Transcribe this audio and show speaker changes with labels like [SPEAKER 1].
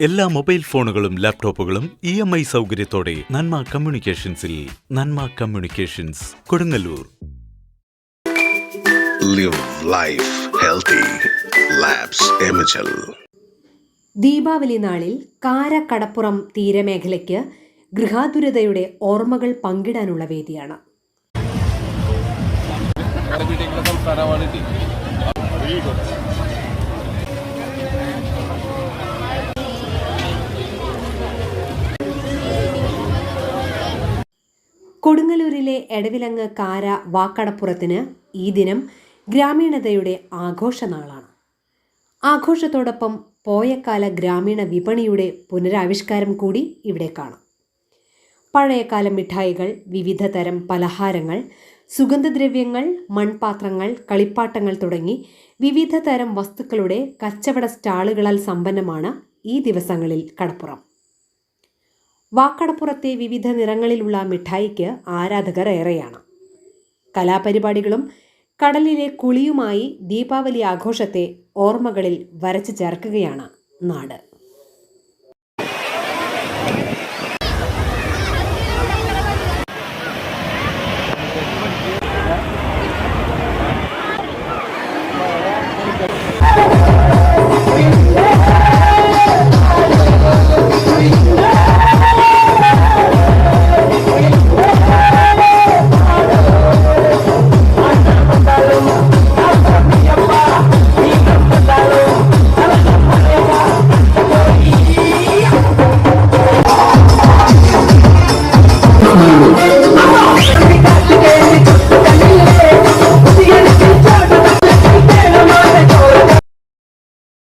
[SPEAKER 1] എല്ലാ മൊബൈൽ ഫോണുകളും ലാപ്ടോപ്പുകളും ഇ എം ഐ സൗകര്യത്തോടെ നന്മ കമ്മ്യൂണിക്കേഷൻസിൽ Nanma communications Kodungallur.
[SPEAKER 2] Live life healthy.
[SPEAKER 3] Deepavali നാളിൽ കാരക്കടപ്പുറം തീരമേഖലയ്ക്ക് ഗൃഹാതുരതയുടെ ഓർമ്മകൾ പങ്കിടാനുള്ള വേദിയാണ്. കൊടുങ്ങല്ലൂരിലെ എടവിലങ്ങ് കാര വാക്കടപ്പുറത്തിന് ഈ ദിനം ഗ്രാമീണതയുടെ ആഘോഷനാളാണ്. ആഘോഷത്തോടൊപ്പം പോയക്കാല ഗ്രാമീണ വിപണിയുടെ പുനരാവിഷ്കാരം കൂടി ഇവിടെ കാണാം. പഴയകാല മിഠായികൾ വിവിധ തരം പലഹാരങ്ങൾ സുഗന്ധദ്രവ്യങ്ങൾ മൺപാത്രങ്ങൾ കളിപ്പാട്ടങ്ങൾ തുടങ്ങി വിവിധ തരം വസ്തുക്കളുടെ കച്ചവട സ്റ്റാളുകളാൽ സമ്പന്നമാണ് ഈ ദിവസങ്ങളിൽ കടപ്പുറം. വാക്കടപ്പുറത്തെ വിവിധ നിറങ്ങളിലുള്ള മിഠായിക്ക് ആരാധകർ ഏറെയാണ്. കലാപരിപാടികളും കടലിലെ കുളിയുമായി ദീപാവലി ആഘോഷത്തെ ഓർമ്മകളിൽ വരച്ചു ചേർക്കുകയാണ് നാട്.